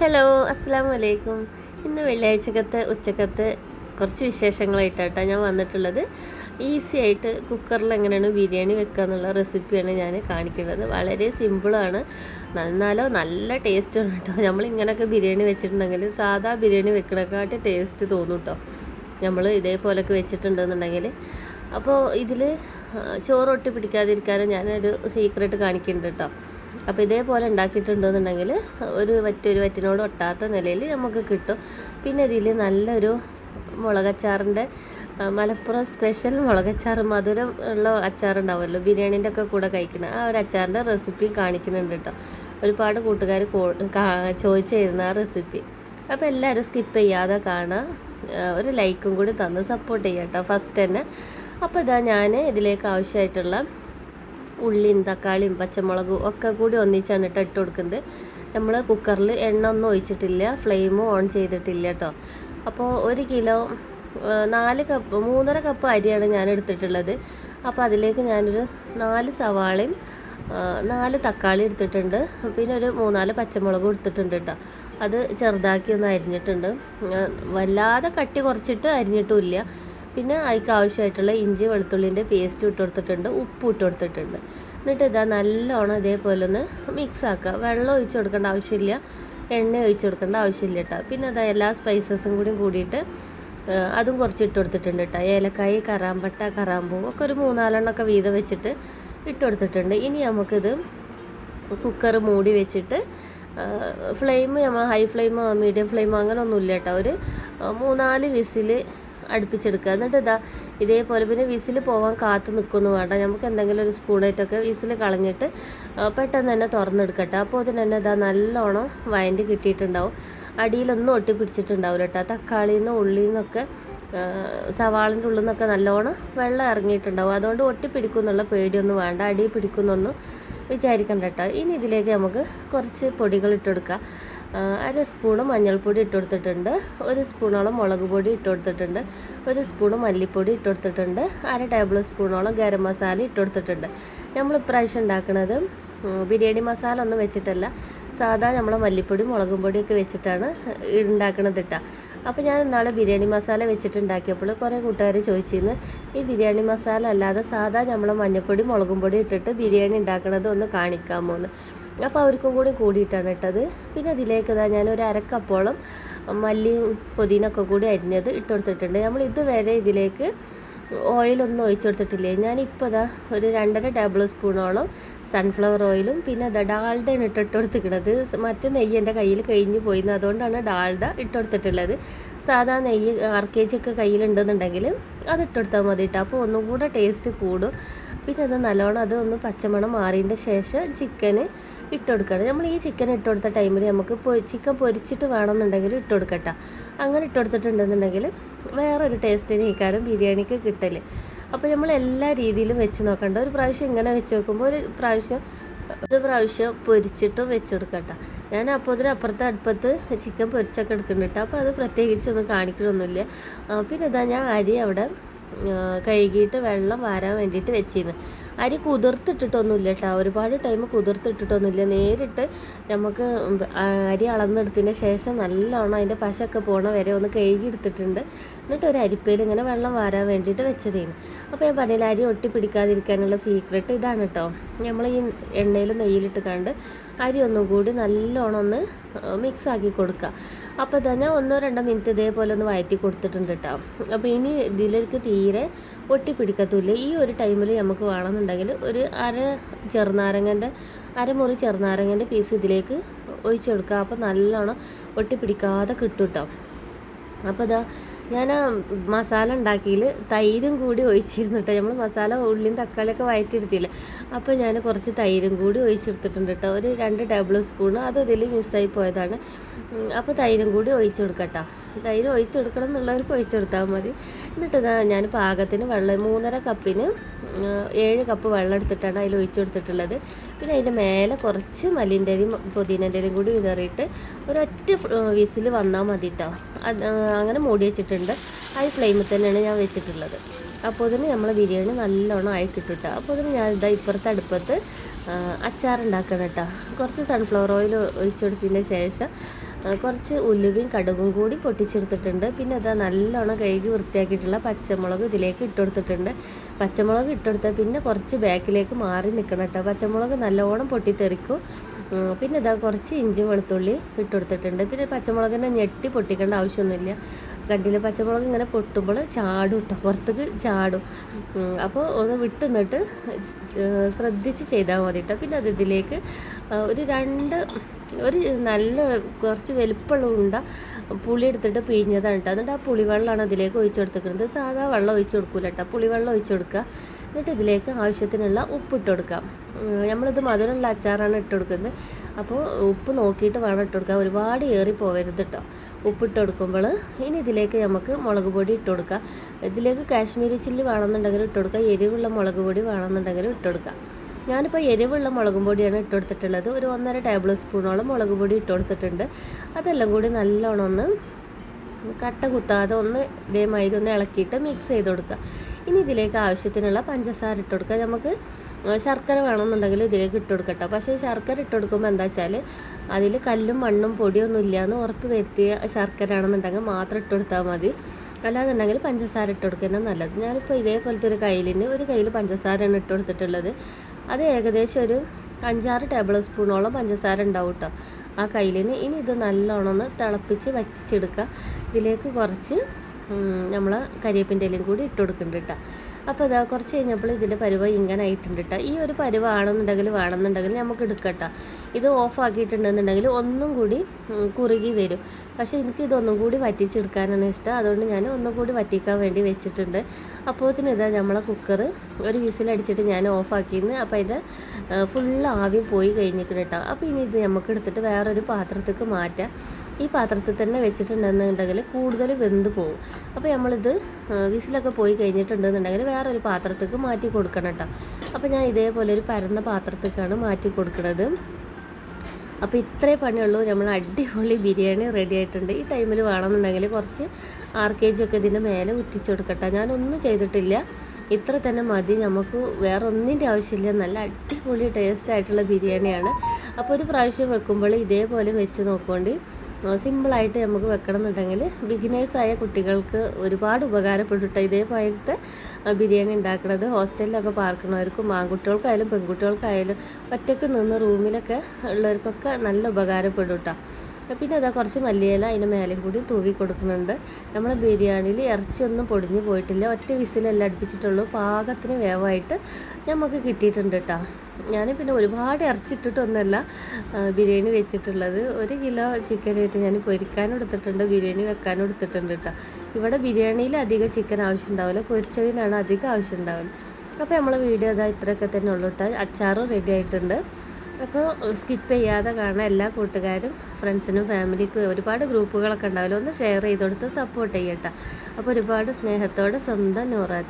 Hello അസ്സാം വലൈക്കും ഇന്ന് വെള്ളിയാഴ്ചക്കത്തെ ഉച്ചക്കത്തെ കുറച്ച് വിശേഷങ്ങളായിട്ടാണ് ഞാൻ വന്നിട്ടുള്ളത്. ഈസി ആയിട്ട് കുക്കറിൽ എങ്ങനെയാണ് ബിരിയാണി വെക്കുക എന്നുള്ള റെസിപ്പിയാണ് ഞാൻ കാണിക്കുന്നത്. വളരെ സിമ്പിളാണ്. എന്നാലോ നല്ല ടേസ്റ്റ് ആണ് കേട്ടോ നമ്മൾ ഇങ്ങനെയൊക്കെ ബിരിയാണി വെച്ചിട്ടുണ്ടെങ്കിൽ സാധാ ബിരിയാണി വെക്കണേക്കാട്ട് ടേസ്റ്റ് തോന്നും കേട്ടോ നമ്മൾ ഇതേപോലൊക്കെ വെച്ചിട്ടുണ്ടെന്നുണ്ടെങ്കിൽ. അപ്പോൾ ഇതിൽ ചോറ് ഒട്ടി പിടിക്കാതിരിക്കാനും ഞാനൊരു സീക്രട്ട് കാണിക്കുന്നുണ്ട് കേട്ടോ അപ്പോൾ ഇതേപോലെ ഉണ്ടാക്കിയിട്ടുണ്ടെന്നുണ്ടെങ്കിൽ ഒരു വറ്റൊരു വറ്റിനോട് ഒട്ടാത്ത നിലയിൽ നമുക്ക് കിട്ടും. പിന്നെ ഇതിൽ നല്ലൊരു മുളകച്ചാറിന്റെ മലപ്പുറം സ്പെഷ്യൽ മുളകച്ചാർ മധുരം ഉള്ള അച്ചാറുണ്ടാവുമല്ലോ ബിരിയാണീന്റെ ഒക്കെ കൂടെ കഴിക്കുന്ന ആ ഒരു അച്ചാറിന്റെ റെസിപ്പി കാണിക്കുന്നുണ്ട് കേട്ടോ. ഒരുപാട് കൂട്ടുകാർ ചോദിച്ചിരുന്ന ആ റെസിപ്പി. അപ്പോൾ എല്ലാവരും സ്കിപ്പ് ചെയ്യാതെ കാണുക ഒരു ലൈക്കും കൂടി തന്ന് സപ്പോർട്ട് ചെയ്യാം കേട്ടോ ഫസ്റ്റ് തന്നെ. അപ്പോൾ ഇതാ ഞാൻ ഇതിലേക്ക് ആവശ്യമായിട്ടുള്ള ഉള്ളിയും തക്കാളിയും പച്ചമുളകും ഒക്കെ കൂടി ഒന്നിച്ചാണ് കേട്ടോ ഇട്ട് കൊടുക്കുന്നത്. നമ്മൾ കുക്കറിൽ എണ്ണ ഒന്നും ഒഴിച്ചിട്ടില്ല ഫ്ലെയിമും ഓൺ ചെയ്തിട്ടില്ല കേട്ടോ. അപ്പോൾ ഒരു കിലോ നാല് കപ്പ് മൂന്നര കപ്പ് അരിയാണ് ഞാൻ എടുത്തിട്ടുള്ളത്. അപ്പോൾ അതിലേക്ക് ഞാനൊരു നാല് സവാളയും നാല് തക്കാളി എടുത്തിട്ടുണ്ട്. പിന്നെ ഒരു മൂന്നാൽ പച്ചമുളകും എടുത്തിട്ടുണ്ട് കേട്ടോ. അത് ചെറുതാക്കി ഒന്ന് അരിഞ്ഞിട്ടുണ്ട്. വല്ലാതെ കട്ടി കുറച്ചിട്ട് അരിഞ്ഞിട്ടുമില്ല പിന്നെ അതിക്ക് ആവശ്യമായിട്ടുള്ള ഇഞ്ചി വെളുത്തുള്ളിന്റെ പേസ്റ്റ് ഇട്ട് കൊടുത്തിട്ടുണ്ട് ഉപ്പ് ഇട്ട് കൊടുത്തിട്ടുണ്ട് എന്നിട്ട് ഇതാ നല്ലോണം ഇതേപോലെ ഒന്ന് മിക്സ് ആക്കുക വെള്ളം ഒഴിച്ച് കൊടുക്കേണ്ട ആവശ്യമില്ല എണ്ണ ഒഴിച്ച് കൊടുക്കേണ്ട ആവശ്യമില്ല കേട്ടോ പിന്നെ അതാ എല്ലാ സ്പൈസസും കൂടി കൂടിയിട്ട് അതും കുറച്ച് ഇട്ട് കൊടുത്തിട്ടുണ്ട് കേട്ടോ ഏലക്കായ് കറാമ്പട്ട കറാമ്പൂ ഒക്കെ ഒരു മൂന്നാലെണ്ണമൊക്കെ വീതം വെച്ചിട്ട് ഇട്ട് കൊടുത്തിട്ടുണ്ട്. ഇനി നമുക്കിത് കുക്കർ മൂടി വെച്ചിട്ട് ഫ്ലെയിം നമ്മൾ ഹൈ ഫ്ലെയിമോ മീഡിയം ഫ്ലെയിമോ അങ്ങനെ ഒന്നുമില്ല കേട്ടോ ഒരു മൂന്നാൽ വിസിൽ അടുപ്പിച്ചെടുക്കുക. എന്നിട്ട് ഇതാ ഇതേപോലെ പിന്നെ വിസിൽ പോകാൻ കാത്തു നിൽക്കുന്നു വേണ്ട. നമുക്ക് എന്തെങ്കിലും ഒരു സ്പൂണായിട്ടൊക്കെ വിസിൽ കളഞ്ഞിട്ട് പെട്ടെന്ന് തന്നെ തുറന്നെടുക്കട്ടെ. അപ്പോൾ അതിന് തന്നെ ഇതാ നല്ലോണം വയന്റെ കിട്ടിയിട്ടുണ്ടാവും. അടിയിലൊന്നും ഒട്ടിപ്പിടിച്ചിട്ടുണ്ടാവില്ല കേട്ടോ. തക്കാളിയിൽ നിന്ന് ഉള്ളിൽ നിന്നൊക്കെ സവാളിന്റെ ഉള്ളിൽ നിന്നൊക്കെ നല്ലോണം വെള്ളം ഇറങ്ങിയിട്ടുണ്ടാവും. അതുകൊണ്ട് ഒട്ടിപ്പിടിക്കും എന്നുള്ള പേടിയൊന്നും വേണ്ട. അടി പിടിക്കുന്നൊന്നും വിചാരിക്കണ്ട കേട്ടോ. ഇനി ഇതിലേക്ക് നമുക്ക് കുറച്ച് പൊടികൾ ഇട്ടെടുക്കാം അര സ്പൂണ് മഞ്ഞൾപ്പൊടി ഇട്ട് കൊടുത്തിട്ടുണ്ട്. ഒരു സ്പൂണോളം മുളക് പൊടി ഇട്ട് കൊടുത്തിട്ടുണ്ട്. ഒരു സ്പൂണ് മല്ലിപ്പൊടി ഇട്ട് കൊടുത്തിട്ടുണ്ട്. അര ടേബിൾ സ്പൂണോളം ഗരം മസാല ഇട്ട് കൊടുത്തിട്ടുണ്ട്. നമ്മൾ ഇപ്രാവശ്യം ഉണ്ടാക്കുന്നത് ബിരിയാണി മസാല ഒന്നും വെച്ചിട്ടല്ല. സാധാ നമ്മൾ മല്ലിപ്പൊടി മുളകും പൊടിയൊക്കെ വെച്ചിട്ടാണ് ഉണ്ടാക്കണത് കേട്ടോ അപ്പോൾ ഞാൻ ഇന്നാളെ ബിരിയാണി മസാല വെച്ചിട്ടുണ്ടാക്കിയപ്പോൾ കുറേ കൂട്ടുകാർ ചോദിച്ചിരുന്നു ഈ ബിരിയാണി മസാല അല്ലാതെ സാധാ നമ്മൾ മഞ്ഞൾപ്പൊടി മുളകും പൊടി ഇട്ടിട്ട് ബിരിയാണി ഉണ്ടാക്കണത് ഒന്ന് കാണിക്കാമോ? എന്ന്. അപ്പോൾ അവർക്കും കൂടി കൂടിയിട്ടാണ് ഇട്ടത് പിന്നെ അതിലേക്ക് ഇതാ ഞാൻ ഒരു അരക്കപ്പോളം മല്ലിയും പുതിനൊക്കെ കൂടി അരിഞ്ഞത് ഇട്ട് കൊടുത്തിട്ടുണ്ട്. നമ്മൾ ഇതുവരെ ഇതിലേക്ക് ഓയിലൊന്നും ഒഴിച്ചു കൊടുത്തിട്ടില്ലേ? ഞാനിപ്പോൾ ഇതാ ഒരു രണ്ടര ടേബിൾ സ്പൂണോളം സൺഫ്ലവർ ഓയിലും പിന്നെ അതാ ഡാൾഡയാണ് ഇട്ടിട്ട് കൊടുത്തിരിക്കുന്നത് മറ്റു നെയ്യ് എന്റെ കയ്യിൽ കഴിഞ്ഞു പോയിരുന്നു അതുകൊണ്ടാണ് ഡാൾഡ ഇട്ട് കൊടുത്തിട്ടുള്ളത്. സാധാ നെയ്യ് ആർ കെ ജി ഒക്കെ കയ്യിലുണ്ടെന്നുണ്ടെങ്കിൽ അത് ഇട്ടെടുത്താൽ മതി കേട്ടോ അപ്പോൾ ഒന്നും കൂടെ ടേസ്റ്റ് കൂടും. പിന്നെ അത് നല്ലോണം അത് ഒന്ന് പച്ചമണം മാറിയതിന്റെ ശേഷം ചിക്കന് ഇട്ട് കൊടുക്കണം നമ്മൾ ഈ ചിക്കൻ ഇട്ട് കൊടുത്ത ടൈമിൽ നമുക്ക് ചിക്കൻ പൊരിച്ചിട്ട് വേണമെന്നുണ്ടെങ്കിൽ ഇട്ട് കൊടുക്കട്ട അങ്ങനെ ഇട്ട് കൊടുത്തിട്ടുണ്ടെന്നുണ്ടെങ്കിൽ വേറൊരു ടേസ്റ്റിന് ഈ കാരം ബിരിയാണിക്ക് കിട്ടൽ. അപ്പോൾ നമ്മൾ എല്ലാ രീതിയിലും വെച്ച് നോക്കണ്ട. ഒരു പ്രാവശ്യം ഇങ്ങനെ വെച്ച് നോക്കുമ്പോൾ ഒരു പ്രാവശ്യം ഒരു പ്രാവശ്യം പൊരിച്ചിട്ടും വെച്ച് കൊടുക്കട്ട ഞാൻ അപ്പോൾ ഇതിന് അപ്പുറത്തെ അടുപ്പത്ത് ചിക്കൻ പൊരിച്ചൊക്കെ എടുക്കുന്നുണ്ട്. അപ്പോൾ അത് പ്രത്യേകിച്ചൊന്നും കാണിക്കണമൊന്നുമില്ല പിന്നെ ഇതാ ഞാൻ അരി അവിടെ കഴുകിയിട്ട് വെള്ളം വാരാൻ വേണ്ടിയിട്ട് വെച്ചിരുന്നു. അരി കുതിർത്തിട്ടിട്ടൊന്നുമില്ല കേട്ടോ ഒരുപാട് ടൈം കുതിർത്തിട്ടിട്ടൊന്നുമില്ല. നേരിട്ട് നമുക്ക് അരി അളന്നെടുത്തതിന് ശേഷം നല്ലോണം അതിന്റെ പശയൊക്കെ പോണ വരെ ഒന്ന് കഴുകി എടുത്തിട്ടുണ്ട് എന്നിട്ട് ഒരു അരിപ്പയിൽ ഇങ്ങനെ വെള്ളം വാരാൻ വേണ്ടിയിട്ട് വെച്ചതേന്. അപ്പോൾ ഞാൻ പറഞ്ഞില്ല അരി ഒട്ടി പിടിക്കാതിരിക്കാനുള്ള സീക്രട്ട് ഇതാണ് കേട്ടോ നമ്മൾ ഈ എണ്ണയിൽ നെയ്യിലിട്ട് കണ്ട് അരി ഒന്നും കൂടി നല്ലോണം ഒന്ന് മിക്സ് ആക്കി കൊടുക്കുക അപ്പോൾ തന്നെ ഒന്നോ രണ്ടോ മിനിറ്റ് ഇതേപോലെ ഒന്ന് വയറ്റി കൊടുത്തിട്ടുണ്ട് കേട്ടോ അപ്പോൾ ഇനി ഇതിലേക്ക് തീരെ ഒട്ടി പിടിക്കത്തില്ല ഈ ഒരു ടൈമിൽ നമുക്ക് വേണമെന്നുണ്ടെങ്കിൽ ഒരു അര ചെറുനാരങ്ങന്റെ അരമുറി ചെറുനാരങ്ങന്റെ പീസ് ഇതിലേക്ക് ഒഴിച്ചു കൊടുക്കുക. അപ്പോൾ നല്ലോണം ഒട്ടിപ്പിടിക്കാതെ കിട്ടും കേട്ടോ അപ്പോൾ ഇതാ ഞാൻ മസാല ഉണ്ടാക്കിയിൽ തൈരും കൂടി ഒഴിച്ചിരുന്നു കേട്ടോ നമ്മൾ മസാല ഉള്ളിയും തക്കാളിയൊക്കെ വഴറ്റിയെടുത്തില്ല. അപ്പോൾ ഞാൻ കുറച്ച് തൈരും കൂടി ഒഴിച്ചെടുത്തിട്ടുണ്ട് കേട്ടോ ഒരു രണ്ട് ടേബിൾ സ്പൂൺ. അത് ഇതിൽ മിസ്സായി പോയതാണ്. അപ്പോൾ തൈരും കൂടി ഒഴിച്ചു കൊടുക്കട്ടോ. തൈര് ഒഴിച്ചു കൊടുക്കണം എന്നുള്ളവർക്ക് ഒഴിച്ചു കൊടുത്താൽ മതി. എന്നിട്ട് ഞാൻ പാകത്തിന് വെള്ളം മൂന്നര കപ്പിന് ഏഴ് കപ്പ് വെള്ളം എടുത്തിട്ടാണ് അതിൽ ഒഴിച്ചു കൊടുത്തിട്ടുള്ളത്. പിന്നെ അതിന്റെ മേലെ കുറച്ച് മല്ലിന്റെയും പുതിനന്റെയും കൂടി വിതറിയിട്ട് ഒരൊറ്റ വിസിൽ വന്നാൽ മതി കേട്ടോ അങ്ങനെ മൂടി വെച്ചിട്ടുണ്ട്. ഹൈ ഫ്ലെയിമിൽ തന്നെയാണ് ഞാൻ വെച്ചിട്ടുള്ളത്. അപ്പോൾ അതിന് നമ്മൾ ബിരിയാണി നല്ലോണം ആയി കിട്ടും അപ്പോൾ അതിന് ഞാൻ ഇതാ ഇപ്പുറത്തെ അടുപ്പത്ത് അച്ചാറുണ്ടാക്കണം കേട്ടോ. കുറച്ച് സൺഫ്ലവർ ഓയിൽ ഒഴിച്ചു കൊടുത്തതിന് ശേഷം കുറച്ച് ഉലുവയും കടുകും കൂടി പൊട്ടിച്ചെടുത്തിട്ടുണ്ട്. പിന്നെ അതാ നല്ലോണം കഴുകി വൃത്തിയാക്കിയിട്ടുള്ള പച്ചമുളക് ഇതിലേക്ക് ഇട്ടുകൊടുത്തിട്ടുണ്ട് പച്ചമുളക് ഇട്ടുകൊടുത്താൽ പിന്നെ കുറച്ച് ബാക്കിലേക്ക് മാറി നിൽക്കണം കേട്ടോ. പച്ചമുളക് നല്ലോണം പൊട്ടിത്തെറിക്കും. പിന്നെ ഇതാ കുറച്ച് ഇഞ്ചി വെളുത്തുള്ളി ഇട്ടുകൊടുത്തിട്ടുണ്ട്. പിന്നെ പച്ചമുളകിനെ ഞെട്ടി പൊട്ടിക്കേണ്ട ആവശ്യമൊന്നുമില്ല. കണ്ടില്ല? പച്ചമുളക് ഇങ്ങനെ പൊട്ടുമ്പോൾ ചാടും കേട്ടോ പുറത്തേക്ക് ചാടും. അപ്പോൾ ഒന്ന് വിട്ടുന്നിട്ട് ശ്രദ്ധിച്ച് ചെയ്താൽ മതി കേട്ടോ പിന്നെ അത് ഇതിലേക്ക് ഒരു രണ്ട് ഒരു നല്ല കുറച്ച് വലുപ്പമുള്ള ഉണ്ട പുളി എടുത്തിട്ട് പിഴിഞ്ഞതാണ് കേട്ടോ എന്നിട്ട് ആ പുളിവെള്ളമാണ് അതിലേക്ക് ഒഴിച്ചു കൊടുത്തിരിക്കുന്നത്. സാധാ വെള്ളം ഒഴിച്ചു കൊടുക്കൂല കേട്ടോ പുളിവെള്ളം ഒഴിച്ചു കൊടുക്കുക. എന്നിട്ട് ഇതിലേക്ക് ആവശ്യത്തിനുള്ള ഉപ്പ് ഇട്ട് കൊടുക്കാം നമ്മളിത് മധുരമുള്ള അച്ചാറാണ് ഇട്ട് കൊടുക്കുന്നത്. അപ്പോൾ ഉപ്പ് നോക്കിയിട്ട് വേണം ഇട്ട് കൊടുക്കാൻ. ഒരുപാട് ഏറി പോകരുത് കേട്ടോ ഉപ്പിട്ട് കൊടുക്കുമ്പോൾ ഇനി ഇതിലേക്ക് നമുക്ക് മുളക് പൊടി ഇട്ട് കൊടുക്കാം. ഇതിലേക്ക് കാശ്മീരി ചില്ലി വേണമെന്നുണ്ടെങ്കിൽ ഇട്ട് കൊടുക്കുക എരിവുള്ള മുളക് പൊടി വേണമെന്നുണ്ടെങ്കിൽ ഇട്ട് കൊടുക്കുക ഞാനിപ്പോൾ എരിവുള്ള മുളകും പൊടിയാണ് ഇട്ട് കൊടുത്തിട്ടുള്ളത്. ഒരു ഒന്നര ടേബിൾ സ്പൂണോളം മുളക് പൊടി ഇട്ട് കൊടുത്തിട്ടുണ്ട്. അതെല്ലാം കൂടി നല്ലോണം ഒന്ന് കട്ട കുത്താതെ ഒന്ന് ഇതേമാതിരി ഒന്ന് ഇളക്കിയിട്ട് മിക്സ് ചെയ്ത് കൊടുക്കുക. ഇനി ഇതിലേക്ക് ആവശ്യത്തിനുള്ള പഞ്ചസാര ഇട്ട് കൊടുക്കുക. നമുക്ക് ശർക്കര വേണമെന്നുണ്ടെങ്കിൽ ഇതിലേക്ക് ഇട്ട് കൊടുക്കട്ടോ പക്ഷേ ശർക്കര ഇട്ട് കൊടുക്കുമ്പോൾ എന്താ വെച്ചാൽ അതിൽ കല്ലും മണ്ണും പൊടിയൊന്നും ഇല്ലയെന്ന് ഉറപ്പ് വരുത്തിയ ശർക്കര ആണെന്നുണ്ടെങ്കിൽ മാത്രം ഇട്ട് കൊടുത്താൽ മതി. അല്ലാന്നുണ്ടെങ്കിൽ പഞ്ചസാര ഇട്ട് കൊടുക്കുന്നത് നല്ലത്. ഞാനിപ്പോൾ ഇതേപോലത്തെ ഒരു കയ്യിലിന് ഒരു കയ്യിൽ പഞ്ചസാരയാണ് ഇട്ട് കൊടുത്തിട്ടുള്ളത്. അത് ഏകദേശം ഒരു അഞ്ചാറ് ടേബിൾ സ്പൂണോളം പഞ്ചസാര ഉണ്ടാവും കേട്ടോ ആ കയ്യിലിന്. ഇനി ഇത് നല്ലോണം ഒന്ന് തിളപ്പിച്ച് വറ്റിച്ചെടുക്കുക. ഇതിലേക്ക് കുറച്ച് നമ്മൾ കരിയേപ്പിന്റെ ഇലയും കൂടി ഇട്ട് കൊടുക്കുന്നുണ്ട് കേട്ടോ അപ്പോൾ ഇതാ കുറച്ച് കഴിഞ്ഞപ്പോൾ ഇതിന്റെ പരുവ ഇങ്ങനെ ആയിട്ടുണ്ട് കേട്ടോ ഈ ഒരു പരുവ ആണെന്നുണ്ടെങ്കിൽ വേണമെന്നുണ്ടെങ്കിൽ നമുക്ക് എടുക്കട്ടോ ഇത് ഓഫ് ആക്കിയിട്ടുണ്ടെന്നുണ്ടെങ്കിൽ ഒന്നും കൂടി കുറുകി വരും. പക്ഷേ എനിക്ക് ഇതൊന്നും കൂടി വറ്റിച്ചെടുക്കാനാണ് ഇഷ്ടം. അതുകൊണ്ട് ഞാൻ ഒന്നും കൂടി വറ്റിക്കാൻ വേണ്ടി വെച്ചിട്ടുണ്ട്. അപ്പോഴത്തേന് ഇതാ നമ്മളെ കുക്കർ ഒരു വിസിലടിച്ചിട്ട് ഞാൻ ഓഫ് ആക്കിയിരുന്നു അപ്പോൾ ഇത് ഫുള്ള് ആവി പോയി കഴിഞ്ഞിട്ട് കേട്ടോ അപ്പോൾ ഇനി ഇത് നമുക്ക് എടുത്തിട്ട് വേറൊരു പാത്രത്തേക്ക് മാറ്റാം. ഈ പാത്രത്തിൽ തന്നെ വെച്ചിട്ടുണ്ടെന്നുണ്ടെങ്കിൽ കൂടുതൽ വെന്ത് പോകും. അപ്പോൾ നമ്മളിത് വിസിലൊക്കെ പോയി കഴിഞ്ഞിട്ടുണ്ടെന്നുണ്ടെങ്കിൽ വേറൊരു പാത്രത്തേക്ക് മാറ്റി കൊടുക്കണം കേട്ടോ. അപ്പോൾ ഞാൻ ഇതേപോലെ ഒരു പരന്ന പാത്രത്തേക്കാണ് മാറ്റി കൊടുക്കുന്നത്. അപ്പോൾ ഇത്രേ പണിയുള്ളൂ. നമ്മൾ അടിപൊളി ബിരിയാണി റെഡി ആയിട്ടുണ്ട്. ഈ ടൈമിൽ വേണമെന്നുണ്ടെങ്കിൽ കുറച്ച് ആർ കെ ജി ഒക്കെ ഇതിന്റെ മേലെ ഉറ്റിച്ചു കൊടുക്കട്ടെ. ഞാനൊന്നും ചെയ്തിട്ടില്ല. ഇത്ര തന്നെ മതി. നമുക്ക് വേറെ ഒന്നിന്റെ ആവശ്യമില്ല. നല്ല അടിപൊളി ടേസ്റ്റ് ആയിട്ടുള്ള ബിരിയാണിയാണ്. അപ്പോൾ ഒരു പ്രാവശ്യം വെക്കുമ്പോൾ ഇതേപോലെ വെച്ച് നോക്കുകൊണ്ട് സിമ്പിളായിട്ട് നമുക്ക് വെക്കണം എന്നുണ്ടെങ്കിൽ ബിഗിനേഴ്സായ കുട്ടികൾക്ക് ഒരുപാട് ഉപകാരപ്പെട്ടിട്ട് ഇതേപോലത്തെ ബിരിയാണി ഉണ്ടാക്കുന്നത് ഹോസ്റ്റലിലൊക്കെ പാർക്കണവർക്കും ആൺകുട്ടികൾക്കായാലും പെൺകുട്ടികൾക്കായാലും ഒറ്റയ്ക്ക് നിന്ന് റൂമിലൊക്കെ ഉള്ളവർക്കൊക്കെ നല്ല ഉപകാരപ്പെടും കേട്ടോ പിന്നെ അതാ കുറച്ച് മല്ലിയില അതിന് മേലെയും കൂടി തൂവി കൊടുക്കുന്നുണ്ട്. നമ്മൾ ബിരിയാണിയിൽ ഇറച്ചിയൊന്നും പൊടിഞ്ഞു പോയിട്ടില്ല. ഒറ്റ വിസിലെല്ലാം അടുപ്പിച്ചിട്ടുള്ളൂ. പാകത്തിന് വേവായിട്ട് നമുക്ക് കിട്ടിയിട്ടുണ്ട് കേട്ടോ ഞാൻ പിന്നെ ഒരുപാട് ഇറച്ചിട്ടിട്ടൊന്നുമല്ല ബിരിയാണി വെച്ചിട്ടുള്ളത്. ഒരു കിലോ ചിക്കൻ ആയിട്ട് ഞാൻ പൊരിക്കാനും എടുത്തിട്ടുണ്ട് ബിരിയാണി വെക്കാനും എടുത്തിട്ടുണ്ട് കേട്ടോ ഇവിടെ ബിരിയാണിയിൽ അധികം ചിക്കൻ ആവശ്യം ഉണ്ടാവില്ല. പൊരിച്ചതിനാണ് അധികം ആവശ്യം ഉണ്ടാവില്ല അപ്പോൾ നമ്മളെ വീഡിയോ അതാ ഇത്രയൊക്കെ തന്നെ ഉള്ളൂ കേട്ടോ അച്ചാറും റെഡി ആയിട്ടുണ്ട്. അപ്പോൾ സ്കിപ്പ് ചെയ്യാതെ കാണാൻ എല്ലാ കൂട്ടുകാരും ഫ്രണ്ട്സിനും ഫാമിലിക്കും ഒരുപാട് ഗ്രൂപ്പുകളൊക്കെ ഉണ്ടാവില്ല? ഒന്ന് ഷെയർ ചെയ്ത് കൊടുത്ത് സപ്പോർട്ട് ചെയ്യട്ടോ. അപ്പോൾ ഒരുപാട് സ്നേഹത്തോടെ സ്വന്തം നൂറാ